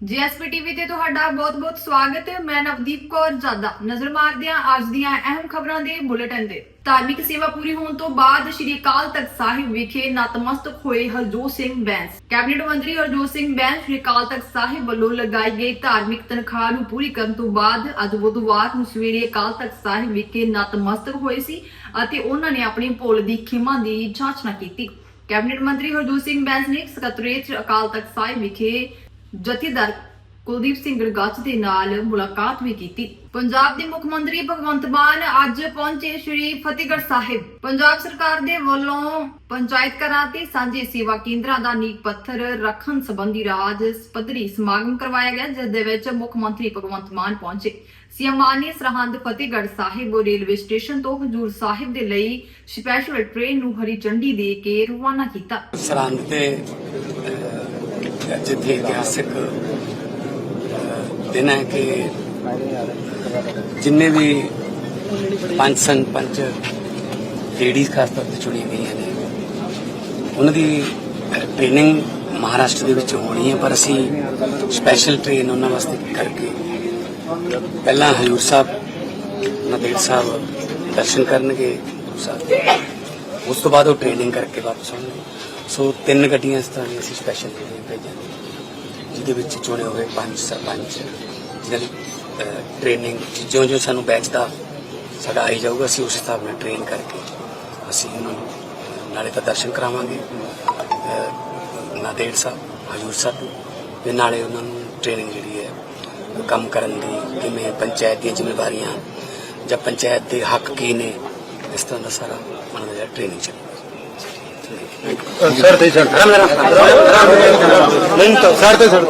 GSP TV ਤੇ ਤੁਹਾਡਾ ਬਹੁਤ-ਬਹੁਤ ਸਵਾਗਤ ਹੈ। ਮੈਂ ਨਵਦੀਪ ਕੌਰ ਜਾਦਾ। ਨਜ਼ਰ ਮਾਰਦੇ ਹਾਂ ਅੱਜ ਦੀਆਂ ਅਹਿਮ ਖਬਰਾਂ ਦੇ ਬੁਲੇਟਿਨ ਦੇ ਧਾਰਮਿਕ ਸੇਵਾ ਪੂਰੀ ਹੋਣ ਤੋਂ ਬਾਅਦ ਸ਼੍ਰੀ ਅਕਾਲ ਤਖਤ ਸਾਹਿਬ ਵਿਖੇ ਨਤਮਸਤਕ ਹੋਏ ਹਰਜੋਤ ਸਿੰਘ ਬੈਂਸ। ਕੈਬਨਿਟ ਮੰਤਰੀ ਹਰਜੋਤ ਸਿੰਘ ਬੈਂਸ ਸ਼੍ਰੀ ਅਕਾਲ ਤਖਤ ਸਾਹਿਬ ਵੱਲੋਂ ਲਗਾਈ ਗਈ ਧਾਰਮਿਕ ਤਨਖਾਹ ਨੂੰ ਪੂਰੀ ਕਰਨ ਤੋਂ ਬਾਅਦ ਅੱਜ ਬੁੱਧਵਾਰ ਨੂੰ ਸਵੇਰੇ ਅਕਾਲ ਤਖਤ ਸਾਹਿਬ ਵਿਖੇ ਨਤਮਸਤਕ ਹੋਏ ਸੀ ਅਤੇ ਉਹਨਾਂ ਨੇ ਆਪਣੀ ਭੁੱਲ ਦੀ ਖਿਮਾ ਦੀ ਜਾਂਚਨਾ ਕੀਤੀ। ਕੈਬਨਿਟ ਮੰਤਰੀ ਹਰਜੋਤ ਸਿੰਘ ਬੈਂਸ ਨੇ ਸਕੱਤਰੇਤ ਅਕਾਲ ਤਖਤ ਸਾਹਿਬ ਵਿਖੇ ਜਥੇਦਾਰ ਕੁਲਦੀਪ ਸਿੰਘ ਗੜਗੱਚ ਦੇ ਨਾਲ ਮੁਲਾਕਾਤ ਵੀ ਕੀਤੀ। ਪੰਜਾਬ ਦੇ ਮੁੱਖ ਮੰਤਰੀ ਭਗਵੰਤ ਮਾਨ ਅੱਜ ਪਹੁੰਚੇ ਸ਼੍ਰੀ ਫਤਿਹਗੜ੍ਹ ਸਾਹਿਬ। ਪੰਜਾਬ ਸਰਕਾਰ ਦੇ ਵੱਲੋਂ ਪੰਚਾਇਤ ਘਰਾਂ ਤੇ ਸਾਂਝੇ ਸੇਵਾ ਕੇਂਦਰਾਂ ਦਾ ਨੀਂਹ ਪੱਥਰ ਰੱਖਣ ਸੰਬੰਧੀ ਰਾਜ ਪੱਧਰੀ ਸਮਾਗਮ ਕਰਵਾਇਆ ਗਿਆ, ਜਿਸ ਦੇ ਵਿੱਚ ਮੁੱਖ ਮੰਤਰੀ ਭਗਵੰਤ ਮਾਨ ਪਹੁੰਚੇ। ਸੀਐਮ ਮਾਨ ਨੇ ਸਰਹੰਦ ਫਤਿਹਗੜ੍ਹ ਸਾਹਿਬ ਰੇਲਵੇ ਸਟੇਸ਼ਨ ਤੋਂ ਹਜੂਰ ਸਾਹਿਬ ਦੇ ਲਈ ਸਪੈਸ਼ਲ ਟ੍ਰੇਨ ਨੂੰ ਹਰੀ ਝੰਡੀ ਦੇ ਕੇ ਰਵਾਨਾ ਕੀਤਾ। ਸਰਹੰਦ ਤੇ ਅੱਜ ਇੱਥੇ ਇਤਿਹਾਸਿਕ ਦਿਨ ਹੈ ਕਿ ਜਿੰਨੇ ਵੀ ਪੰਜ ਸੰਤ ਪੰਜ ਲੇਡੀਜ਼ ਖਾਸ ਤੌਰ ਤੇ ਚੁਣੀ ਗਈਆਂ ਨੇ, ਉਹਨਾਂ ਦੀ ਟ੍ਰੇਨਿੰਗ ਮਹਾਰਾਸ਼ਟਰ ਦੇ ਵਿੱਚ ਹੋਣੀ ਹੈ, ਪਰ ਅਸੀਂ ਸਪੈਸ਼ਲ ਟ੍ਰੇਨ ਉਹਨਾਂ ਵਾਸਤੇ ਕਰਕੇ ਪਹਿਲਾਂ ਹਜੂਰ ਸਾਹਿਬ, ਨਦੇੜ ਸਾਹਿਬ ਦਰਸ਼ਨ ਕਰਨਗੇ ਸਾਹਿਬ ਉਸ ਤੋਂ ਬਾਅਦ ਉਹ ਟ੍ਰੇਨਿੰਗ ਕਰਕੇ ਵਾਪਸ ਆਉਣਗੇ। ਸੋ ਤਿੰਨ ਗੱਡੀਆਂ ਇਸ ਤਰ੍ਹਾਂ ਦੀਆਂ ਅਸੀਂ ਸਪੈਸ਼ਲ ਜਿਹੜੀਆਂ ਭੇਜਾਂਗੇ ਜਿਹਦੇ ਵਿੱਚ ਚੁਣੇ ਹੋਏ ਪੰਜ ਸਰਪੰਚ, ਜਿਹਨਾਂ ਦੀ ਟ੍ਰੇਨਿੰਗ ਜਿਉਂ ਜਿਉਂ ਸਾਨੂੰ ਬੈਚ ਦਾ ਸਾਡਾ ਆਈ ਜਾਊਗਾ, ਅਸੀਂ ਉਸ ਹਿਸਾਬ ਨਾਲ ਟ੍ਰੇਨ ਕਰਕੇ ਅਸੀਂ ਉਹਨਾਂ ਨੂੰ ਨਾਲੇ ਤਾਂ ਦਰਸ਼ਨ ਕਰਾਵਾਂਗੇ। ਨਾਦੇੜ ਸਾਹਿਬ, ਹਜੂਰ ਸਾਹਿਬ ਤੇ ਨਾਲੇ ਉਹਨਾਂ ਨੂੰ ਟ੍ਰੇਨਿੰਗ ਜਿਹੜੀ ਹੈ, ਕੰਮ ਕਰਨ ਦੀ, ਕਿਵੇਂ ਪੰਚਾਇਤ ਦੀਆਂ ਜ਼ਿੰਮੇਵਾਰੀਆਂ ਜਾਂ ਪੰਚਾਇਤ ਦੇ ਹੱਕ ਕੀ ਨੇ ਇਸ ਤਰ੍ਹਾਂ ਦਾ ਸਾਰਾ ਉਹਨਾਂ ਦਾ ਟ੍ਰੇਨਿੰਗ ਚੱਲੇਗਾ ਸਰ ਤੇ ਸਰ। ਨਹੀਂ ਤਾਂ ਸਰ ਤੇ ਸਰ।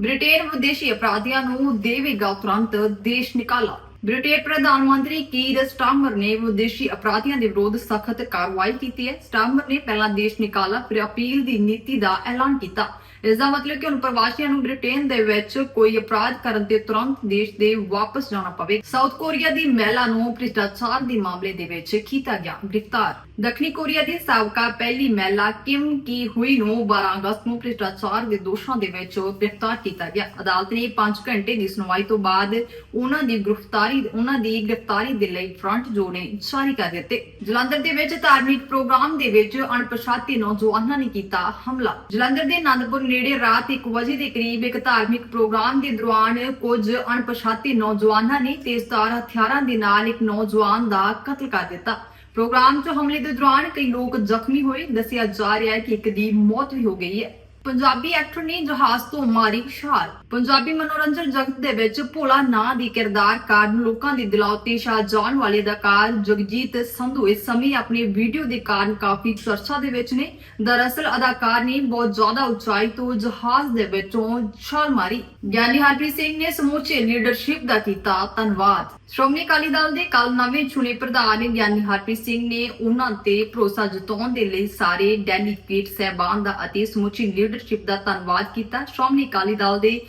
ਬ੍ਰਿਟੇਨ ਵਿਦੇਸ਼ੀ ਅਪਰਾਧੀਆਂ ਨੂੰ ਦੇਵੇਗਾ ਤੁਰੰਤ ਦੇਸ਼ ਨਿਕਾਲਾ। ਬ੍ਰਿਟੇਨ ਪ੍ਰਧਾਨ ਮੰਤਰੀ ਕੀਰ ਸਟਾਰਮਰ ਨੇ ਵਿਦੇਸ਼ੀ ਅਪਰਾਧੀਆਂ ਦੇ ਵਿਰੁੱਧ ਸਖਤ ਕਾਰਵਾਈ ਕੀਤੀ ਹੈ। ਸਟਾਰਮਰ ਨੇ ਪਹਿਲਾਂ ਦੇਸ਼ ਨਿਕਾਲਾ ਫਿਰ ਅਪੀਲ ਦੀ ਨੀਤੀ ਦਾ ਐਲਾਨ ਕੀਤਾ। ਇਸ ਦਾ ਮਤਲਬ ਕਿ ਹੁਣ ਪ੍ਰਵਾਸੀਆਂ ਨੂੰ ਬ੍ਰਿਟੇਨ ਦੇ ਵਿੱਚ ਕੋਈ ਅਪਰਾਧ ਕਰਨ ਤੇ ਤੁਰੰਤ ਦੇਸ਼ ਦੇ ਵਾਪਸ ਜਾਣਾ ਪਵੇ। ਸਾਊਥ ਕੋਰੀਆ ਦੀ ਮਹਿਲਾ ਨੂੰ ਭ੍ਰਿਸ਼ਟਾਚਾਰ ਦੇ ਮਾਮਲੇ ਦੇ ਵਿੱਚ ਕੀਤਾ ਗਿਆ ਗ੍ਰਿਫਤਾਰ। ਦੱਖਣੀ ਕੋਰੀਆ ਦੀ ਸਾਬਕਾ ਪਹਿਲੀ ਮਹਿਲਾ ਕਿਮ ਕੀ ਹੁਈ ਨੂੰ 12 ਅਗਸਤ ਨੂੰ ਭ੍ਰਿਸ਼ਟਾਚਾਰ ਦੇ ਦੋਸ਼ਾਂ ਦੇ ਵਿੱਚ ਗ੍ਰਿਫਤਾਰ ਕੀਤਾ ਗਿਆ। ਅਦਾਲਤ ਨੇ 5 ਘੰਟੇ ਦੀ ਸੁਣਵਾਈ ਤੋਂ ਬਾਅਦ ਉਹਨਾਂ ਦੀ ਗ੍ਰਿਫਤਾਰੀ, ਉਹਨਾਂ ਦੀ ਗ੍ਰਿਫਤਾਰੀ ਦੇ ਲਈ ਫਰੰਟ ਜੋੜੇ ਜਾਰੀ ਕਰ ਦਿੱਤੇ। ਜਲੰਧਰ ਦੇ ਵਿੱਚ ਧਾਰਮਿਕ ਪ੍ਰੋਗਰਾਮ ਦੇ ਵਿੱਚ ਅਣਪਛਾਤੇ ਨੌਜਵਾਨਾਂ ਨੇ ਕੀਤਾ ਹਮਲਾ। ਜਲੰਧਰ ਦੇ ਆਨੰਦਪੁਰ ਨੇੜੇ ਰਾਤ 1 ਵਜੇ ਦੇ ਕਰੀਬ ਇੱਕ ਧਾਰਮਿਕ ਪ੍ਰੋਗਰਾਮ ਦੇ ਦੌਰਾਨ ਕੁਝ ਅਣਪਛਾਤੇ ਨੌਜਵਾਨਾਂ ਨੇ ਤੇਜ਼ਧਾਰ ਹਥਿਆਰਾਂ ਦੇ ਨਾਲ ਇੱਕ ਨੌਜਵਾਨ ਦਾ ਕਤਲ ਕਰ ਦਿੱਤਾ। ਪ੍ਰੋਗਰਾਮ 'ਚ ਹਮਲੇ ਦੇ ਦੌਰਾਨ ਕਈ ਲੋਕ ਜ਼ਖਮੀ ਹੋਏ। ਦੱਸਿਆ ਜਾ ਰਿਹਾ ਹੈ ਕਿ ਇੱਕ ਦੀ ਮੌਤ ਵੀ ਹੋ ਗਈ ਹੈ। ਪੰਜਾਬੀ ਐਕਟਰ ਨੇ ਜਹਾਜ਼ ਤੋਂ ਮਾਰੀ ਛਾਲ ਪੰਜਾਬੀ ਮਨੋਰੰਜਨ ਜਗਤ ਦੇ ਵਿੱਚ ਭੋਲਾ ਨਾਂ ਦੀ ਕਿਰਦਾਰ ਕਾਰਨ ਲੋਕਾਂ ਦੇ ਦਿਲਾਂ ਉੱਤੇ ਛਾ ਜਾਣ ਵਾਲੇ ਅਦਾਕਾਰ ਜਗਜੀਤ ਸੰਧੂ ਇਸ ਸਮੇਂ ਆਪਣੀ ਵੀਡੀਓ ਦੇ ਕਾਰਨ ਕਾਫੀ ਚਰਚਾ ਦੇ ਵਿੱਚ ਨੇ। ਦਰਅਸਲ ਅਦਾਕਾਰ ਨੇ ਬਹੁਤ ਜ਼ਿਆਦਾ ਉਚਾਈ ਤੋਂ ਜਹਾਜ਼ ਦੇ ਵਿੱਚੋਂ ਛਾਲ ਮਾਰੀ। ਗਿਆਨੀ ਹਰਪ੍ਰੀਤ ਸਿੰਘ ਨੇ ਸਮੁੱਚੇ ਲੀਡਰਸ਼ਿਪ ਦਾ ਕੀਤਾ ਧੰਨਵਾਦ। ਸ਼੍ਰੋਮਣੀ ਅਕਾਲੀ ਦਲ ਦੇ ਕੱਲ ਨਵੇਂ ਚੁਣੇ ਪ੍ਰਧਾਨ ਗਿਆਨੀ ਹਰਪ੍ਰੀਤ ਸਿੰਘ ਨੇ ਉਹਨਾਂ ਤੇ ਭਰੋਸਾ ਜਤਾਉਣ ਦੇ ਲਈ ਸਾਰੇ ਡੈਲੀਗੇਟ ਸਹਿਬਾਨ ਦਾ ਅਤੇ ਸਮੁੱਚੀ ਲੀਡਰਸ਼ਿਪ ਦਾ ਧੰਨਵਾਦ ਕੀਤਾ। ਸ਼੍ਰੋਮਣੀ ਅਕਾਲੀ ਦਲ ਦੇ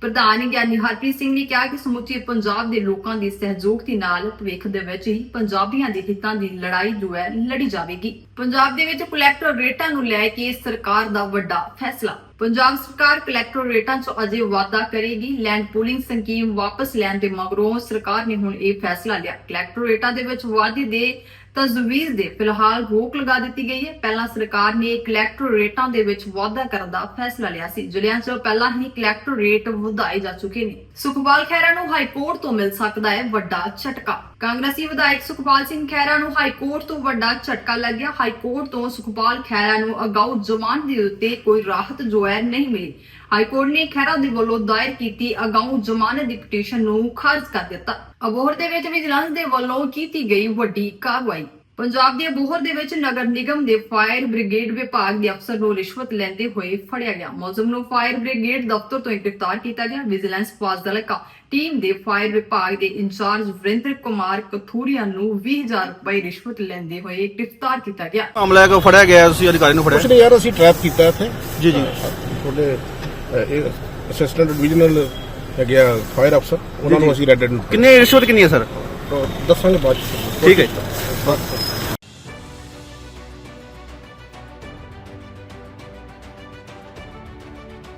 ਪ੍ਰਧਾਨ ਗਿਆਨੀ ਹਰਪ੍ਰੀਤ ਸਿੰਘ ਨੇ ਕਿਹਾ ਕਿ ਸਮੁੱਚੇ ਪੰਜਾਬ ਦੇ ਲੋਕਾਂ ਦੇ ਸਹਿਯੋਗ ਦੇ ਨਾਲ ਭਵਿੱਖ ਦੇ ਵਿੱਚ ਹੀ ਪੰਜਾਬੀਆਂ ਦੇ ਹਿੱਤਾਂ ਦੀ ਲੜਾਈ ਜੋ ਹੈ ਲੜੀ ਜਾਵੇਗੀ। ਪੰਜਾਬ ਦੇ ਵਿੱਚ ਕਲੈਕਟਰ ਰੇਟਾਂ ਨੂੰ ਲੈ ਕੇ ਸਰਕਾਰ ਦਾ ਵੱਡਾ ਫੈਸਲਾ। ਪੰਜਾਬ ਸਰਕਾਰ ਕਲੈਕਟਰ ਰੇਟਾਂ 'ਚ ਅਜੇ ਵਾਧਾ ਕਰੇਗੀ। ਲੈਂਡ ਪੂਲਿੰਗ ਸਕੀਮ ਵਾਪਸ ਲੈਣ ਦੇ ਮਗਰੋਂ ਸਰਕਾਰ ਨੇ ਹੁਣ ਇਹ ਫੈਸਲਾ ਲਿਆ। ਕਲੈਕਟਰ ਰੇਟਾਂ ਦੇ ਵਿੱਚ ਵਾਧੇ ਦੇ ਤਜਵੀਜ਼ ਦੇ ਫਿਲਹਾਲ ਰੋਕ ਲਗਾ ਦਿੱਤੀ ਗਈ ਹੈ। ਪਹਿਲਾਂ ਸਰਕਾਰ ਨੇ ਕਲੈਕਟਰ ਰੇਟਾਂ ਦੇ ਵਿੱਚ ਵਾਧਾ ਕਰਨ ਦਾ ਫੈਸਲਾ ਲਿਆ ਸੀ। ਜ਼ਿਲ੍ਹਿਆਂ 'ਚ ਪਹਿਲਾਂ ਹੀ ਕਲੈਕਟਰ ਰੇਟ ਵਧਾਏ ਜਾ ਚੁੱਕੇ ਨੇ। ਸੁਖਪਾਲ ਖਹਿਰਾ ਨੂੰ ਹਾਈ ਕੋਰਟ ਤੋਂ ਮਿਲ ਸਕਦਾ ਹੈ ਵੱਡਾ ਝਟਕਾ। ਕਾਂਗਰਸੀ ਵਿਧਾਇਕ ਸੁਖਪਾਲ ਸਿੰਘ ਖਹਿਰਾ ਨੂੰ ਹਾਈ ਕੋਰਟ ਤੋਂ ਵੱਡਾ ਝਟਕਾ ਲੱਗਿਆ। ਹਾਈ ਕੋਰਟ ਤੋਂ ਸੁਖਪਾਲ ਖਹਿਰਾ ਨੂੰ ਅਗਾਊ ਜ਼ਮਾਨਤ ਦੇ ਉੱਤੇ ਕੋਈ ਰਾਹਤ ਜੋ ਹੈ ਨਹੀਂ ਮਿਲੀ। ਹਾਈ ਕੋਰਟ ਨੇ ਖਹਿਰਾ ਦੇ ਵੱਲੋਂ ਦਾਇਰ ਕੀਤੀ ਅਗਾਊ ਜ਼ਮਾਨਤ ਦੀ ਪਟੀਸ਼ਨ ਨੂੰ ਖਾਰਜ ਕਰ ਦਿੱਤਾ। ਅਬੋਹਰ ਦੇ ਵਿੱਚ ਵਿਜੀਲੈਂਸ ਦੇ ਵੱਲੋਂ ਕੀਤੀ ਗਈ ਵੱਡੀ ਕਾਰਵਾਈ। ਪੰਜਾਬ ਦੇ ਅਬੋਹਰ ਦੇ ਵਿੱਚ ਨਗਰ ਨਿਗਮ ਦੇ ਫਾਇਰ ਬ੍ਰਿਗੇਡ ਵਿਭਾਗ ਦੇ ਅਫਸਰ ਨੂੰ ਰਿਸ਼ਵਤ ਲੈਂਦੇ ਹੋਏ ਫੜਿਆ ਗਿਆ। ਮੁਲਜ਼ਮ ਨੂੰ ਫਾਇਰ ਬ੍ਰਿਗੇਡ ਦਫ਼ਤਰ ਤੋਂ ਗ੍ਰਿਫਤਾਰ ਕੀਤਾ ਗਿਆ। ਵਿਜੀਲੈਂਸ ਫਾਜ਼ਿਲਕਾ ਟੀਮ ਦੇ ਫਾਇਰ ਵਿਭਾਗ ਦੇ ਇੰਚਾਰਜ ਵਰਿੰਦਰ ਕੁਮਾਰ ਕਥੂਰੀਆ ਨੂੰ 20000 ਰੁਪਏ ਰਿਸ਼ਵਤ ਲੈਂਦੇ ਹੋਏ ਗ੍ਰਿਫਤਾਰ ਕੀਤਾ ਗਿਆ। ਮਾਮਲਾ ਕੋ ਫੜਿਆ ਗਿਆ ਤੁਸੀਂ ਅਧਿਕਾਰੀ ਨੂੰ ਕੁਛ ਫੜਿਆ ਨਹੀਂ ਯਾਰ ਅਸੀਂ ਟਰੈਪ ਕੀਤਾ ਇੱਥੇ। ਜੀ ਜੀ। ਤੁਹਾਡੇ ਅਸਿਸਟੈਂਟ ਡਿਵੀਜ਼ਨਲ ਹੈਗੇ ਆ ਫਾਇਰ ਅਫਸਰ ਉਹਨਾਂ ਨੂੰ ਅਸੀਂ ਰੈਡ ਕਿੰਨੇ ਰਿਸ਼ਵਤ ਕਿੰਨੀ ਹੈ ਸਰ ਦੱਸਾਂਗੇ ਬਾਅਦ ਚ। ਠੀਕ ਹੈ